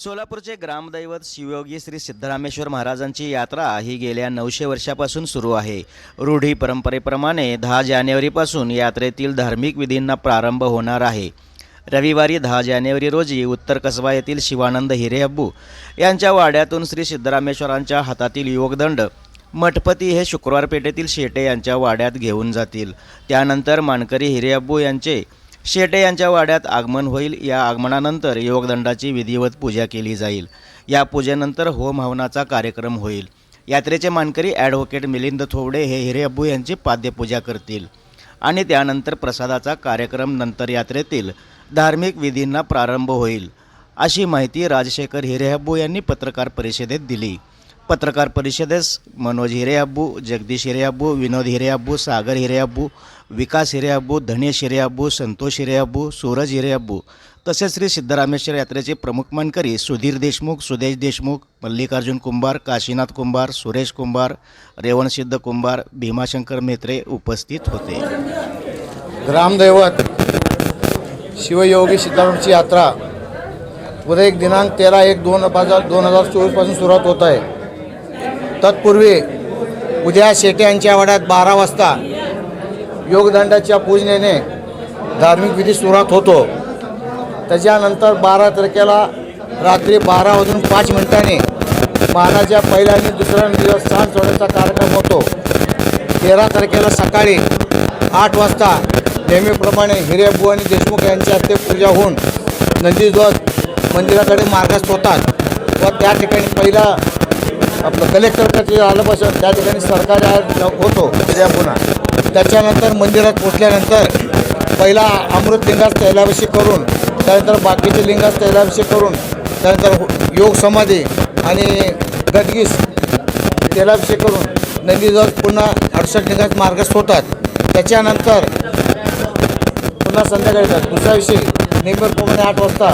सोलापूरचे ग्रामदैवत शिवयोगी श्री सिद्धरामेश्वर महाराजांची यात्रा ही गेल्या नऊशे वर्षापासून सुरू आहे. रूढी परंपरेप्रमाणे दहा जानेवारीपासून यात्रेतील धार्मिक विधींना प्रारंभ होणार आहे. रविवारी दहा जानेवारी रोजी उत्तर कसबा येथील शिवानंद हिरेअब्बू यांच्या वाड्यातून श्री सिद्धरामेश्वरांच्या हातातील योगदंड मठपती हे शुक्रवार पेठेतील शेटे यांच्या वाड्यात घेऊन जातील. त्यानंतर मानकरी हिरेअब्बू यांचे शेटे यांच्या वाड्यात आगमन होईल. या आगमनानंतर योगदंडाची विधिवत पूजा केली जाईल. या पूजेनंतर होम हवनाचा कार्यक्रम होईल. यात्रेचे मानकरी ॲडव्होकेट मिलिंद थोवडे हे हिरेअब्बू यांची पाद्यपूजा करतील. आणि त्यानंतर प्रसादाचा कार्यक्रम नंतर यात्रेतील धार्मिक विधींना प्रारंभ होईल. अशी माहिती राजशेखर हिरेअब्बू यांनी पत्रकार परिषदेत दिली. पत्रकार परिषदेस मनोज हिरेअब्बू जगदीश हिरेअब्बू विनोद हिरेअब्बू सागर हिरेअब्बू विकास हिरेअब्बू धनेश हिरेअब्बू संतोष हिरेअब्बू सूरज हिरेअब्बू तसेच श्री सिद्धरामेश्वर यात्रेचे प्रमुख मानकरी सुधीर देशमुख सुदेश देशमुख मल्लिकार्जुन कुंभार काशीनाथ कुंभार सुरेश कुंभार रेवणसिद्ध कुंभार भीमाशंकर मेत्रे उपस्थित होते. ग्रामदैवत शिवयोगी सिद्धारामची यात्रा उद्या एक दिनांक तेरा एक दोन हजार दोन हजार चोवीसपासून सुरुवात होत आहे. तत्पूर्वी उद्या शेटे यांच्या वाड्यात बारा वाजता योगदंडाच्या पूजनेने धार्मिक विधी सुरुवात होतो. त्याच्यानंतर बारा तारखेला रात्री बारा वाजून पाच मिनिटांनी मानाच्या पहिल्या आणि दुसऱ्या दिवस स्थान सोडण्याचा कार्यक्रम होतो. तेरा तारखेला सकाळी आठ वाजता नेहमीप्रमाणे हिरेबू आणि देशमुख यांच्या हस्ते पूजा होऊन नंदीध्वज मंदिराकडे मार्गस्थ होतात. व त्या ठिकाणी पहिला आपलं कलेक्टर आलं आल्यापासून त्या ठिकाणी सरकारी होतो त्या पुन्हा. त्याच्यानंतर मंदिरात पोचल्यानंतर पहिला अमृत लिंगास तैलाभिषेक करून त्यानंतर बाकीचे लिंगास तैलाभिषेक करून त्यानंतर हो, योग समाधी आणि गदगीस तेलाभिषेक करून नंदीजवळ पुन्हा अडसठ लिंगात मार्गस्थ होतात. त्याच्यानंतर पुन्हा संध्याकाळी दुसऱ्या दिवशी नेहमीप्रमाणे आठ वाजता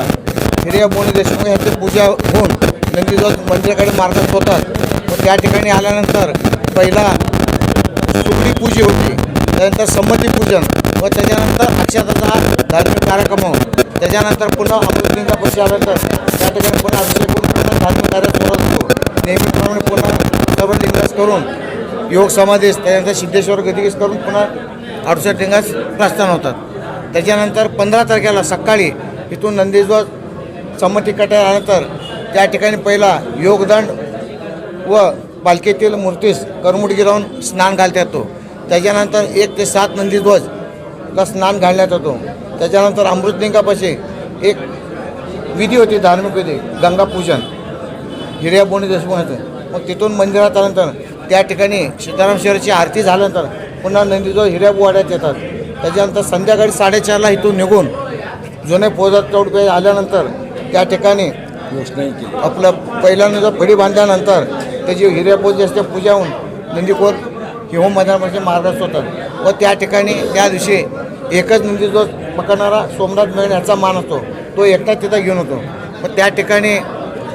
हिरिया बोनी देशमुख यांची पूजा होऊन नंदीध्वज मंदिराकडे मार्गस्थ होतात व त्या ठिकाणी आल्यानंतर पहिला सुकडी पूजी होती. त्यानंतर संमती पूजन व त्याच्यानंतर अक्षताचा धार्मिक कार्यक्रम त्याच्यानंतर पुन्हा अमृतलिंगापाशी आल्यानंतर त्या ठिकाणी पुन्हा अभिषेक करून पुन्हा धार्मिक कार्यक्रम सुरू असतो नेहमीप्रमाणे पुन्हा सर्व लिंगास करून योग समाधीस त्याच्यानंतर सिद्धेश्वर गदिगीस करून पुन्हा अडुसष्ट लिंगास प्रस्थान होतात. त्याच्यानंतर पंधरा तारखेला सकाळी इथून नंदीध्वज संमती कट्या आल्यानंतर त्या ठिकाणी पहिला योगदंड व पालखीतील मूर्तीस करमुट लावून स्नान घालता येतो. त्याच्यानंतर एक ते सात नंदीध्वजला स्नान घालण्यात येतो. त्याच्यानंतर अमृतलिंगापाशी एक विधी होती धार्मिक विधी गंगापूजन. हिर्या बोणी देशमुखाचं मग तिथून मंदिरात आल्यानंतर त्या ठिकाणी सीताराम शहराची आरती झाल्यानंतर पुन्हा नंदीध्वज हिर्या वाड्यात येतात. त्याच्यानंतर संध्याकाळी साडेचारला इथून निघून जुने पोजात चौडपे आल्यानंतर त्या ठिकाणी आपलं पहिल्यांदा जर फडी बांधल्यानंतर त्याची हिऱ्यापोज असते पूजा होऊन नंदीकोर हिहोम मैदानामध्ये मार्गस्थ होतात. व त्या ठिकाणी त्या दिवशी एकच नंदी जो पकडणारा सोमनाथ मेळ याचा मान असतो. तो एकटा तिथं घेऊन होतो. मग त्या ठिकाणी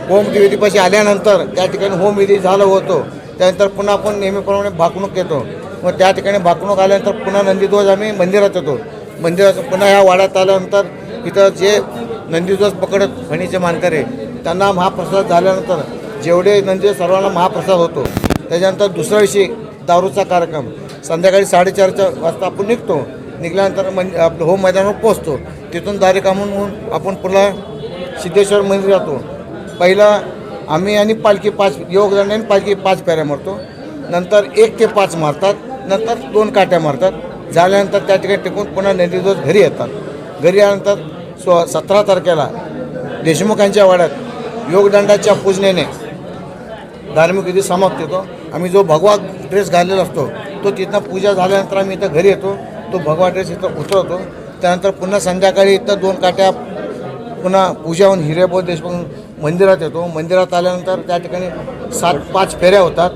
होम विधीपाशी आल्यानंतर त्या ठिकाणी होम विधी झालं होतो. त्यानंतर पुन्हा आपण नेहमीप्रमाणे भाकणूक येतो. मग त्या ठिकाणी भाकणूक आल्यानंतर पुन्हा नंदीध्वज आम्ही मंदिरात येतो. मंदिरात पुन्हा ह्या वाड्यात आल्यानंतर इथं जे नंदीध्वज पकडत फणीचे मानकरे. त्यांना महाप्रसाद झाल्यानंतर जेवढे नंदी सर्वांना महाप्रसाद होतो. त्याच्यानंतर दुसऱ्या दिवशी दारूचा कार्यक्रम. संध्याकाळी साडेचारच्या वाजता आपण निघतो. निघाल्यानंतर मन आपलं होम मैदानावर पोचतो तिथून दारी कामून होऊन आपण पुन्हा सिद्धेश्वर मंदिर जातो. पहिला आम्ही आणि पालखी पाच योगदान आणि पालखी पाच फेऱ्या मारतो. नंतर एक ते पाच मारतात. नंतर दोन काट्या मारतात. झाल्यानंतर त्या ठिकाणी टिकून पुन्हा नंदीध्वज घरी येतात. घरी आल्यानंतर स्व सतरा तारखेला देशमुखांच्या वाड्यात योगदंडाच्या पूजनेने धार्मिक विधी समाप्त येतो आम्ही जो भगवा ड्रेस घातलेला असतो तो तिथनं पूजा झाल्यानंतर आम्ही इथं घरी येतो. तो भगवा ड्रेस इथं उतरवतो. त्यानंतर पुन्हा संध्याकाळी इथं दोन काट्या पुन्हा पूजा होऊन हिरेबोध देशमुख मंदिरात येतो. मंदिरात आल्यानंतर त्या ठिकाणी सात पाच फेऱ्या होतात.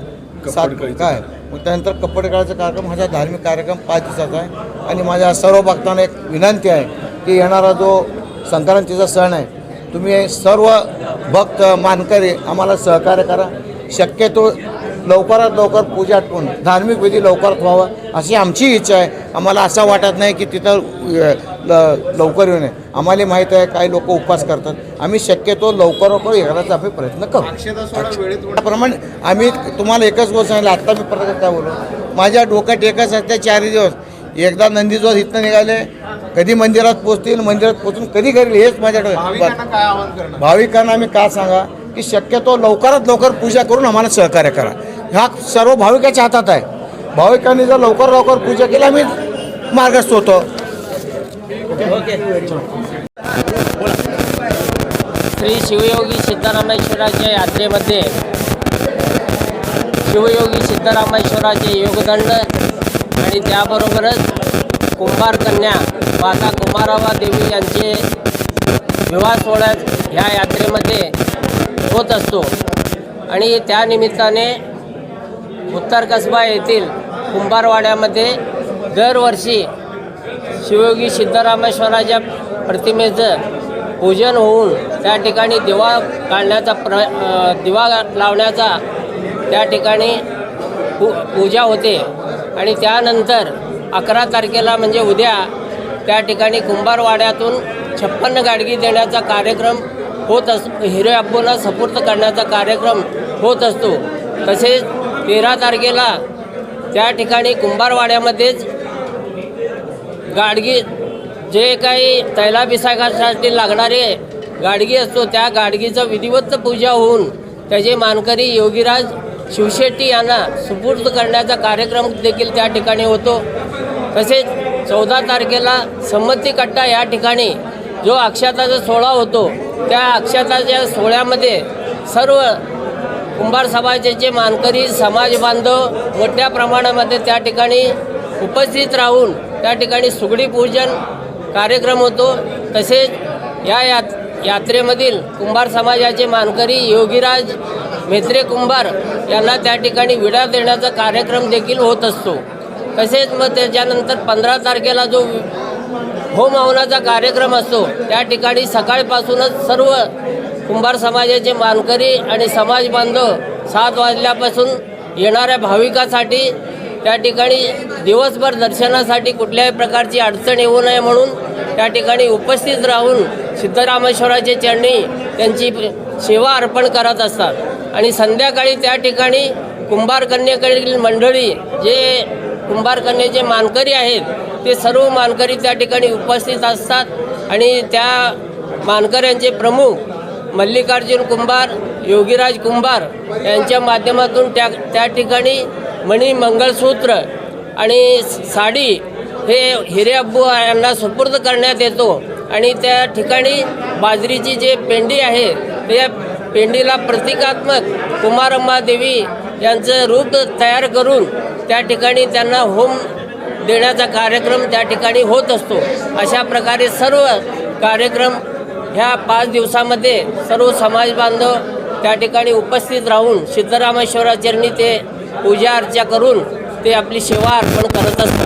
सात काय? मग त्यानंतर कपडे काढायचा कार्यक्रम. हा धार्मिक कार्यक्रम पाच दिवसाचा आहे. आणि माझ्या सर्व भक्तांना एक विनंती आहे. की येणारा जो संक्रांतीचा सण आहे तुम्ही सर्व भक्त मानकरी आम्हाला सहकार्य करा. शक्यतो लवकरात लवकर पूजा आटपून धार्मिक विधी लवकरात व्हावा अशी आमची इच्छा आहे. आम्हाला असं वाटत नाही की तिथं लवकर येऊ नये. आम्हाला माहीत आहे काही लोक उपवास करतात. आम्ही शक्यतो लवकर लवकर करायचा आम्ही प्रयत्न करू. त्याप्रमाणे आम्ही तुम्हाला एकच गोष्ट सांगितलं आत्ता मी परत काय बोलू. माझ्या डोक्यात एकच असते चारही दिवस एकदा नंदीजोर इथनं निघाले कधी मंदिरात पोचतील मंदिरात पोचून कधी घरी हेच माझ्या डोक्यात भाविकांना आम्ही काय सांगा? की शक्यतो लवकरात लवकर पूजा करून आम्हाला सहकार्य करा. ह्या सर्व भाविकाच्या हातात आहे. भाविकांनी जर लवकर लवकर पूजा केली आम्ही मार्गस्थ होतो श्री शिवयोगी सिद्धरामेश्वराच्या यात्रेमध्ये शिवयोगी सिद्धरामेश्वराचे योगदंड आणि त्याबरोबरच कुंभार कन्या माता कुमाराबा देवी यांचे विवाह सोहळ्यात ह्या यात्रेमध्ये होत असतो. आणि त्यानिमित्ताने उत्तर कसबा येथील कुंभारवाड्यामध्ये दरवर्षी शिवयोगी सिद्धरामेश्वराच्या प्रतिमेचं पूजन होऊन त्या ठिकाणी दिवा काढण्याचा प्र दिवा लावण्याचा त्या ठिकाणी पू पूजा होते. आणि त्यानंतर अकरा तारखेला म्हणजे उद्या त्या ठिकाणी कुंभारवाड्यातून छप्पन्न गाडगी देण्याचा कार्यक्रम होत अस हिरे अब्बूला सपूर्त करण्याचा कार्यक्रम होत असतो. तसेच तेरा तारखेला त्या ठिकाणी कुंभारवाड्यामध्येच गाडगी जे काही तैलाभिषेकासाठी लागणारे गाडगी असतो त्या गाडगीचं विधिवत पूजा होऊन त्याचे मानकरी योगीराज शिवशेट्टी यांना सुपूर्द करण्याचा कार्यक्रम देखील त्या ठिकाणी होतो. तसेच चौदा तारखेला संमती कट्टा या ठिकाणी जो अक्षताचा सोहळा होतो त्या अक्षताच्या सोहळ्यामध्ये सर्व कुंभार समाजाचे मानकरी समाज बांधव मोठ्या प्रमाणामध्ये त्या ठिकाणी उपस्थित राहून त्या ठिकाणी सुगडी पूजन कार्यक्रम होतो. तसेच या यात यात्रेमधील कुंभार समाजाचे मानकरी योगीराज मेत्रे कुंभार यांना त्या ठिकाणी विडा देण्याचा कार्यक्रम देखील होत असतो. तसेच मग त्याच्यानंतर पंधरा तारखेला जो होम हवनाचा कार्यक्रम असतो त्या ठिकाणी सकाळपासूनच सर्व कुंभार समाजाचे मानकरी आणि समाज बांधव सात वाजल्यापासून येणाऱ्या भाविकासाठी त्या ठिकाणी दिवसभर दर्शनासाठी कुठल्याही प्रकारची अडचण येऊ नये म्हणून त्या ठिकाणी उपस्थित राहून सिद्धरामेश्वराचे चरणी त्यांची सेवा अर्पण करत असतात. आणि संध्याकाळी त्या ठिकाणी कुंभारकन्येकडील मंडळी जे कुंभारकन्येचे मानकरी आहेत ते सर्व मानकरी त्या ठिकाणी उपस्थित असतात. आणि त्या मानकऱ्यांचे प्रमुख मल्लिकार्जुन कुंभार योगीराज कुंभार यांच्या माध्यमातून त्या त्या ठिकाणी मणी मंगळसूत्र आणि साडी हे हिरे अब्बू यांना सुपूर्द करण्यात येतो. आणि त्या ठिकाणी बाजरीची जे पेंडी आहे त्या पेंडीला प्रतिकात्मक कुमारम्मा देवी यांचं रूप तयार करून त्या ठिकाणी त्यांना होम देण्याचा कार्यक्रम त्या ठिकाणी होत असतो. अशा प्रकारे सर्व कार्यक्रम ह्या पाच दिवसामध्ये सर्व समाज बांधव त्या ठिकाणी उपस्थित राहून सिद्धरामेश्वराचरणी ते पूजा अर्चा करून ते आपली सेवा अर्पण करत असतात.